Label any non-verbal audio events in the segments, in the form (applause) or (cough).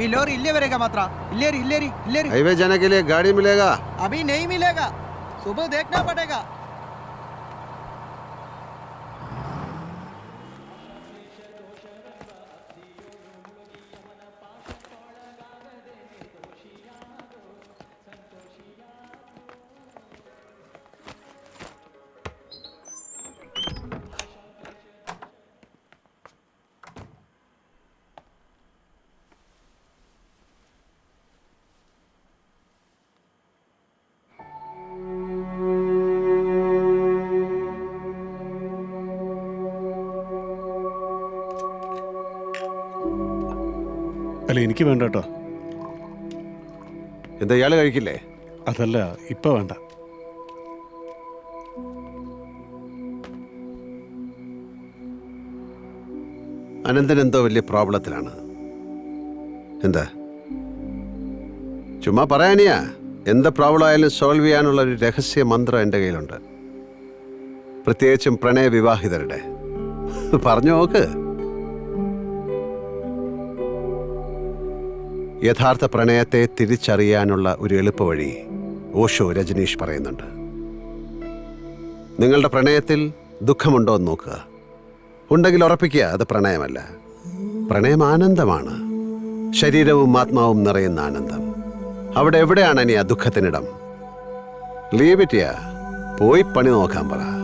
बिलोरी इल्ले वरेगा मात्रा इल्लेरी इल्लेरी इल्लेरी हाईवे जाने के लिए गाड़ी मिलेगा अभी नहीं मिलेगा सुबह देखना पड़ेगा അല്ല എനിക്ക് വേണ്ട കേട്ടോ. എന്താ ഇയാൾ കഴിക്കില്ലേ? അതല്ല ഇപ്പൊ വേണ്ട. അനന്തൻ എന്തോ വലിയ പ്രോബ്ലത്തിലാണ്. എന്താ? ചുമ്മാ പറയാനിയാ. എന്താ പ്രോബ്ലം ആയാലും സോൾവ് ചെയ്യാനുള്ള ഒരു രഹസ്യ മന്ത്രം എന്റെ കയ്യിലുണ്ട്. പ്രത്യേകിച്ചും പ്രണയ വിവാഹിതരുടെ പറഞ്ഞു നോക്ക്. യഥാർത്ഥ പ്രണയത്തെ തിരിച്ചറിയാനുള്ള ഒരു എളുപ്പവഴി ഓഷോ രജനീഷ് പറയുന്നുണ്ട്. നിങ്ങളുടെ പ്രണയത്തിൽ ദുഃഖമുണ്ടോ എന്ന് നോക്കുക. ഉണ്ടെങ്കിൽ ഉറപ്പിക്കുക അത് പ്രണയമല്ല. പ്രണയം ആനന്ദമാണ്. ശരീരവും ആത്മാവും നിറയുന്ന ആനന്ദം. അവിടെ എവിടെയാണ് ഇനി ആ ദുഃഖത്തിനിടം? ലീവ് പോയി പണി നോക്കാൻ പറ.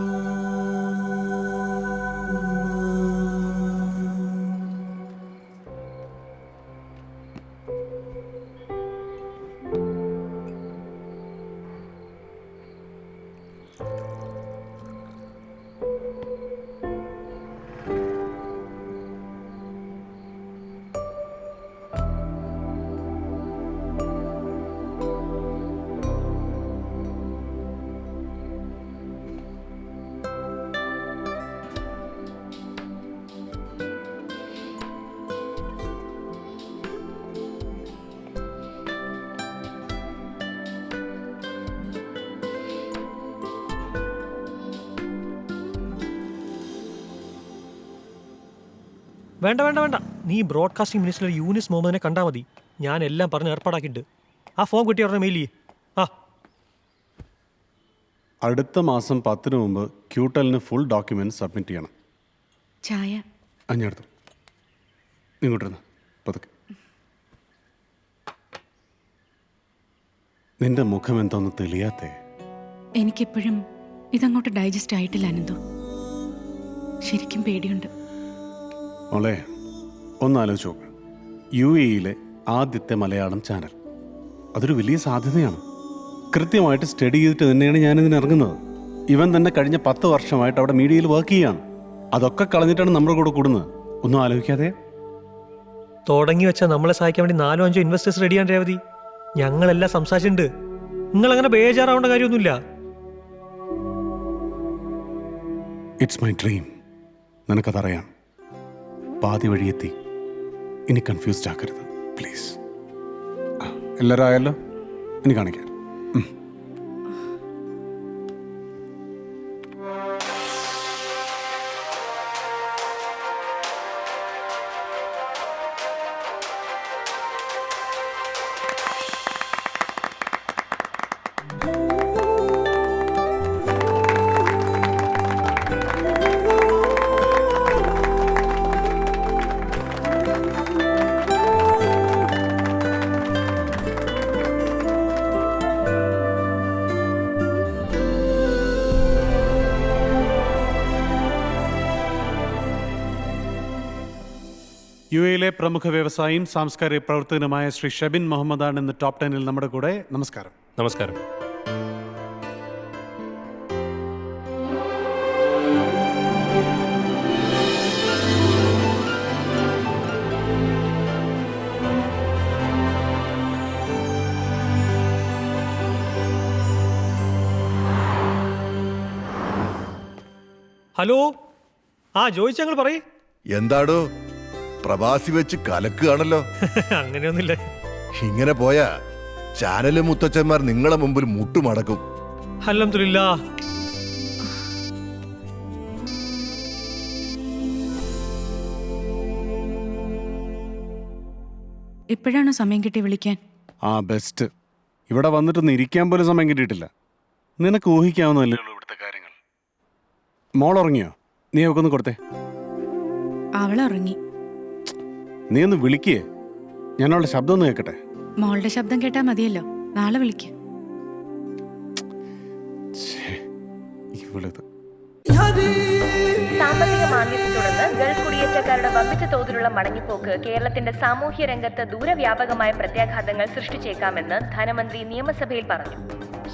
വേണ്ട വേണ്ട വേണ്ട. നീ ബ്രോഡ്കാസ്റ്റിംഗ് മിനിസ്റ്റർ യൂനിസ് മുഹമ്മദിനെ കണ്ടാൽ മതി. ഞാൻ എല്ലാം പറഞ്ഞ് ഏർപ്പാടാക്കിയിട്ടുണ്ട്. ആ ഫോം കിട്ടിയ ഉടനെ മെയിൽ ചെയ്യേ. ആ. അടുത്ത മാസം പത്തിന് മുമ്പ് ക്യൂട്ടലിന് ഫുൾ ഡോക്യുമെന്റ് സബ്മിറ്റ് ചെയ്യണം. ചായ. അഞ്ഞടുത്തു ഇങ്ങോട്ടിരുന്ന് പതുക്കെ. നിന്റെ മുഖം എന്തോന്ന് തെളിയാത്തേ? എനിക്കെപ്പോഴും ഇതങ്ങോട്ട് ഡൈജസ്റ്റ് ആയിട്ടില്ല അനന്തു. ശരിക്കും പേടിയുണ്ട്. മോളെ ഒന്നാലോചിച്ച് നോക്ക്. യു എയിലെ ആദ്യത്തെ മലയാളം ചാനൽ. അതൊരു വലിയ സാധ്യതയാണ്. കൃത്യമായിട്ട് സ്റ്റഡി ചെയ്തിട്ട് തന്നെയാണ് ഞാനിതിന് ഇറങ്ങുന്നത്. ഇവൻ തന്നെ കഴിഞ്ഞ പത്ത് വർഷമായിട്ട് അവിടെ മീഡിയയിൽ വർക്ക് ചെയ്യാണ്. അതൊക്കെ കളഞ്ഞിട്ടാണ് നമ്മുടെ കൂടെ കൂടുന്നത്. ഒന്നും ആലോചിക്കാതെ. തുടങ്ങി വെച്ചാൽ നമ്മളെ സഹായിക്കാൻ വേണ്ടി നാലോ അഞ്ചോ ഇൻവെസ്റ്റേഴ്സ് റെഡിയാണ് രേവതി. ഞങ്ങളെല്ലാം സംസാരിച്ചിട്ടുണ്ട്. നിങ്ങൾ അങ്ങനെ ബേജാറാവേണ്ട കാര്യമൊന്നുമില്ല. ഇറ്റ്സ് മൈ ഡ്രീം നിനക്കതറിയാം. പാതി വഴിയെത്തി. ഇനി കൺഫ്യൂസ്ഡ് ആക്കരുത്. പ്ലീസ് എല്ലാവരും ആയല്ലോ? ഇനി കാണിക്കാം. യു എയിലെ പ്രമുഖ വ്യവസായിയും സാംസ്കാരിക പ്രവർത്തകനുമായ ശ്രീ ഷബിൻ മുഹമ്മദാണ് ഇന്ന് ടോപ്പ് ടെനിൽ നമ്മുടെ കൂടെ. നമസ്കാരം. നമസ്കാരം. ഹലോ? ആ ജോയിച്ചങ്ങൾ പറയ് പറയേ. എന്താടോ? പ്രവാസി വെച്ച് കലക്കുകയാണല്ലോ. (laughs) അങ്ങനെയൊന്നുമില്ല. ഇങ്ങനെ പോയാ ചാനലും മുത്തച്ഛന്മാർ നിങ്ങളെ മുമ്പിൽ മുട്ടുമടക്കും. അലഹമില്ല ഇപ്പോഴാണോ സമയം കിട്ടി വിളിക്കാൻ? ആ ബെസ്റ്റ് ഇവിടെ വന്നിട്ട് ഇരിക്കാൻ പോലും സമയം കിട്ടിയിട്ടില്ല. നിനക്ക് ഊഹിക്കാവുന്നതല്ലേ ഉള്ളൂ ഇവിടുത്തെ കാര്യങ്ങൾ. മോൾ ഉറങ്ങിയോ? നീ അവക്കൊന്ന് ഒന്ന് കൊടുത്തേ. അവൾ ഉറങ്ങി. നീ ഒന്ന് വിളിക്കേ. ഞാൻ അവളുടെ ശബ്ദം ഒന്ന് കേൾക്കട്ടെ മോളുടെ ശബ്ദം കേട്ടാ മതിയല്ലോ. നാളെ വിളിക്ക്. ഇവളിത്. സാമ്പത്തിക മാന്ദ്യത്തെ തുടർന്ന് ഗൾഫ് കുടിയേറ്റക്കാരുടെ വമ്പിച്ച തോതിലുള്ള മടങ്ങിപ്പോക്ക് കേരളത്തിന്റെ സാമൂഹ്യ രംഗത്ത് ദൂരവ്യാപകമായ പ്രത്യാഘാതങ്ങൾ സൃഷ്ടിച്ചേക്കാമെന്ന് ധനമന്ത്രി നിയമസഭയിൽ പറഞ്ഞു.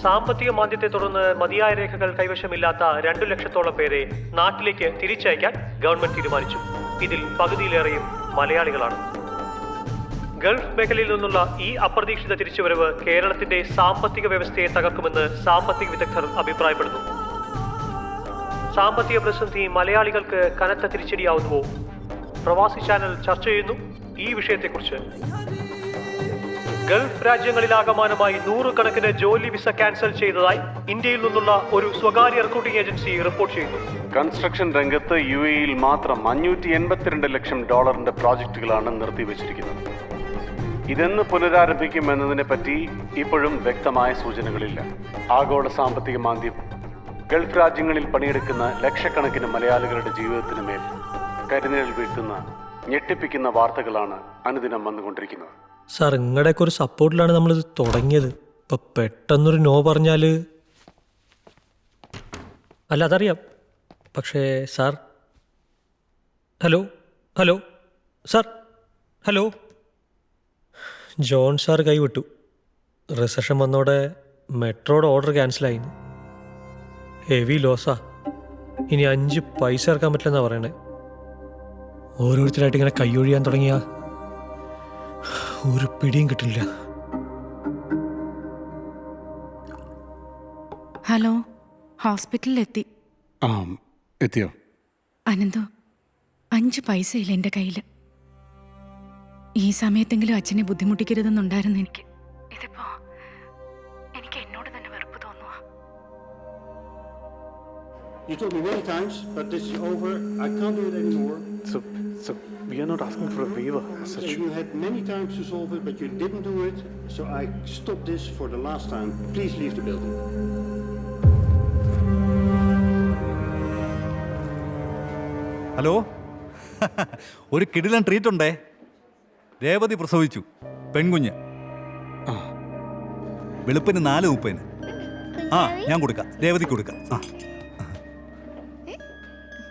സാമ്പത്തിക മാന്ദ്യത്തെ തുടർന്ന് മതിയായ രേഖകൾ കൈവശമില്ലാത്ത രണ്ടു ലക്ഷത്തോളം പേരെ നാട്ടിലേക്ക് തിരിച്ചയക്കാൻ ഗവൺമെന്റ് തീരുമാനിച്ചു. ഇതിൽ പകുതിയിലേറെയും മലയാളികളാണ്. ഗൾഫ് മേഖലയിൽ നിന്നുള്ള ഈ അപ്രതീക്ഷിത തിരിച്ചുവരവ് കേരളത്തിന്റെ സാമ്പത്തിക വ്യവസ്ഥയെ തകർക്കുമെന്ന് സാമ്പത്തിക വിദഗ്ധർ അഭിപ്രായപ്പെടുന്നു. സാമ്പത്തിക പ്രതിസന്ധി മലയാളികൾക്ക് കനത്ത തിരിച്ചടിയാവുന്നുവോ? പ്രവാസി ചാനൽ ചർച്ച ചെയ്യുന്നു ഈ വിഷയത്തെക്കുറിച്ച്. ഗൾഫ് രാജ്യങ്ങളിലാകമാനമായി നൂറുകണക്കിന് ജോലി വിസ ക്യാൻസൽ ചെയ്തതായി ഇന്ത്യയിൽ നിന്നുള്ള ഒരു സ്വകാര്യ റിക്രൂട്ടിംഗ് ഏജൻസി റിപ്പോർട്ട് ചെയ്തു കൺസ്ട്രക്ഷൻ രംഗത്ത് യു എയിൽ മാത്രം അഞ്ഞൂറ്റി എൺപത്തിരണ്ട് ലക്ഷം ഡോളറിന്റെ പ്രോജക്റ്റുകളാണ് നിർത്തിവച്ചിരിക്കുന്നത്. ഇതെന്ന് പുനരാരംഭിക്കും എന്നതിനെ പറ്റി ഇപ്പോഴും വ്യക്തമായ സൂചനകളില്ല. ആഗോള സാമ്പത്തിക മാന്ദ്യം ഗൾഫ് രാജ്യങ്ങളിൽ പണിയെടുക്കുന്ന ലക്ഷക്കണക്കിന് മലയാളികളുടെ ജീവിതത്തിന് മേൽ കരിനിഴൽ വീഴ്ത്തുന്ന ഞെട്ടിപ്പിക്കുന്ന വാർത്തകളാണ് അനുദിനം വന്നുകൊണ്ടിരിക്കുന്നത്. സാർ നിങ്ങളുടെയൊക്കെ ഒരു സപ്പോർട്ടിലാണ് നമ്മളിത് തുടങ്ങിയത്. ഇപ്പൊ പെട്ടെന്നൊരു നോ പറഞ്ഞാൽ അല്ല അതറിയാം. പക്ഷേ sir. Hello hello. Sir hello. John sir കൈവിട്ടു. റിസഷൻ വന്നോടെ മെട്രോയുടെ ഓർഡർ ക്യാൻസലായിരുന്നു ഹെവി ലോസാ. ഇനി അഞ്ച് പൈസ ഇറക്കാൻ പറ്റില്ലെന്നാ പറയണേ. ഓരോരുത്തരായിട്ട് ഇങ്ങനെ കൈയൊഴിയാൻ തുടങ്ങിയാ. ഒരു പിടിയും കിട്ടില്ല. ഹലോ ഹോസ്പിറ്റലിൽ എത്തി ആ എത്തിയോ? അനന്തോ അഞ്ച് പൈസയില്ല എന്റെ കയ്യിൽ ഈ സമയത്തെങ്കിലും അച്ഛനെ ബുദ്ധിമുട്ടിക്കരുതെന്നുണ്ടായിരുന്നു എനിക്ക്. You told me many times, but this is over. I can't do it anymore. So, so we are not asking for a waiver as such. You had many times to solve it, but you didn't do it. So I stopped this for the last time. Please leave the building. Hello ഒരു കിടിലൻ treat ഉണ്ടേ രേവതി പ്രസവിച്ചു പെൺകുഞ്ഞ് വെളുപ്പിന് നാല് മുപ്പതിന് ആ ഞാൻ കൊടുക്കാം രേവതിക്ക് കൊടുക്കാം ആ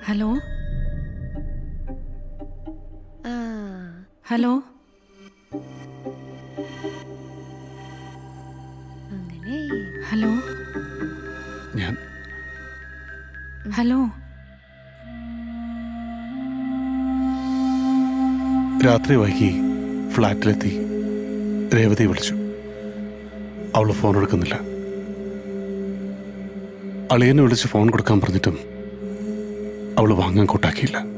ഹലോ? ഹലോ? ഹലോ? ഞാൻ ഹലോ? രാത്രി വൈകി ഫ്ലാറ്റിലെത്തി രേവതി വിളിച്ചു. അവൾ ഫോൺ എടുക്കുന്നില്ല. അളിയനെ വിളിച്ച് ഫോൺ കൊടുക്കാൻ പറഞ്ഞിട്ടും അവൾ വാങ്ങാൻ കൂട്ടാക്കിയില്ല.